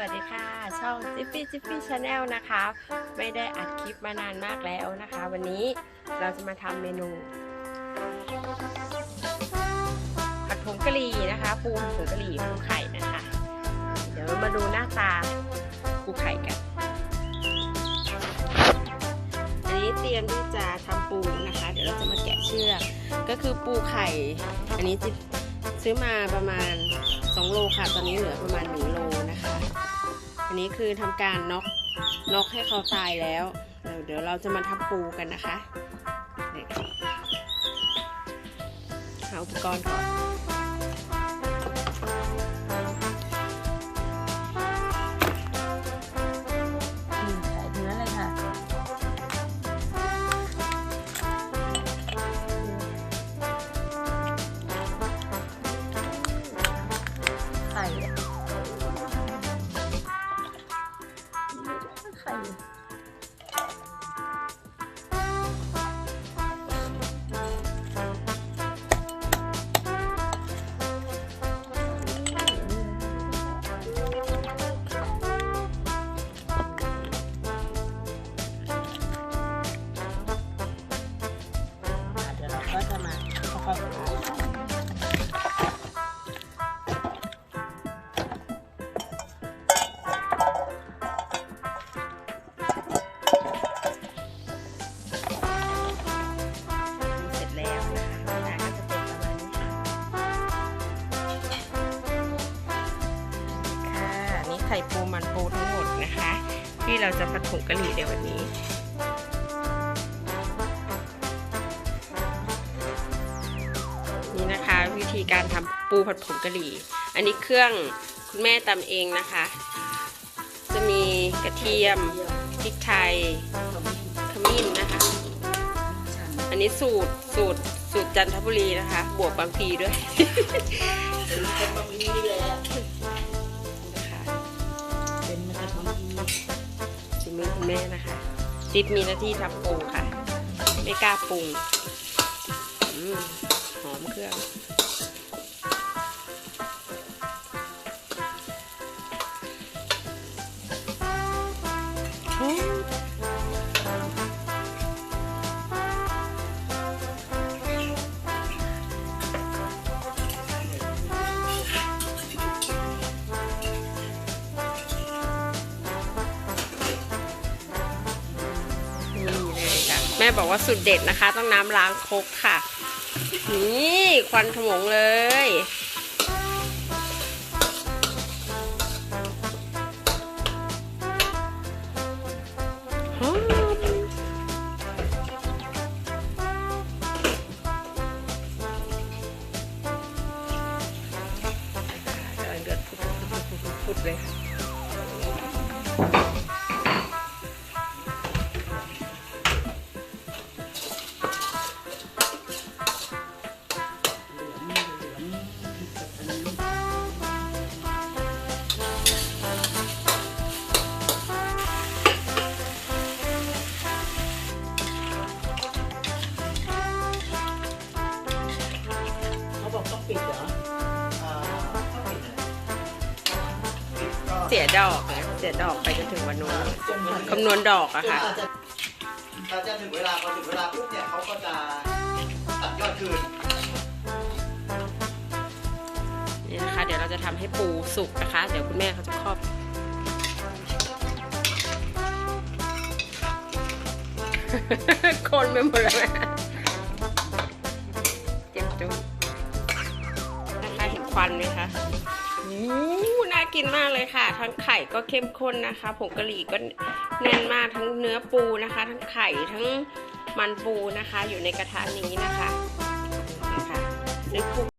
วัสดีค่ะ ช่องจิฟฟี่จิฟฟี่ชาแนลนะคะ ไม่ได้อัดคลิปมานานมากแล้วนะคะ วันนี้เราจะมาทำเมนู ผัดผงกะหรี่นะคะปูผงกะหรี่ปูไข่นะคะ เดี๋ยวมาดูหน้าตาปูไข่กัน อันนี้เตรียมที่จะทำปูนะคะ เดี๋ยวเราจะมาแกะเชือกก็คือปูไข่ อันนี้จิซื้อมาประมาณ2โลค่ะ ตอนนี้เหลือประมาณ1โลนะคะ อันนี้คือทำการน็อกน็อกให้เขาตายแล้ว เดี๋ยวเดี๋ยวเราจะมาทับปูกันนะคะนี่หาอุปกรณ์ก่อน เสร็จแล้วนะคะหน้าตาก็จะเป็นประมาณนี้ค่ะค่ะนี่ไข่ปูมันปูทั้งหมดนะคะ ที่เราจะผัดผงกะหรี่ในวันนี้ ธีการทำปูผัดผงกะหรี่ อันนี้เครื่องคุณแม่ตำเองนะคะ จะมีกระเทียมพริกไทยขมิ้นนะคะ อันนี้สูตรสูตรสูตรจันทบุรีนะคะ บวกบางพีด้วยเป็นคนบางทีนี่แหละนะคะเป็นมาจากบางทีชิมมือคุณแม่นะคะจิ๊บมีหน้าที่ทำปูค่ะ ไม่กล้าปรุงอืมหอมเครื่อง แม่บอกว่าสุดเด็ดนะคะ ต้องน้ำล้างครกค่ะ นี่ ควันขมงเลย หอมกำลังเดื เสียดอกนะเสียดอกไปจนถึงวันนู้นคำนวณดอกอะค่ะอาจจะเราจะถึงเวลาพอถึงเวลาปุ๊บเนี่ยเขาก็จะตัดยอดคืนนี่นะคะ เดี๋ยวเราจะทำให้ปูสุกนะคะ เดี๋ยวคุณแม่เขาจะครอบคนไปหมดแล้วเจ็บจุ๊นะคะเห็นควันไหมคะ อู้น่ากินมากเลยค่ะ ทั้งไข่ก็เข้มข้นนะคะ ผงกะหรี่ก็แน่นมากทั้งเนื้อปูนะคะ ทั้งไข่ทั้งมันปูนะคะ อยู่ในกระทะนี้นะคะนะคะ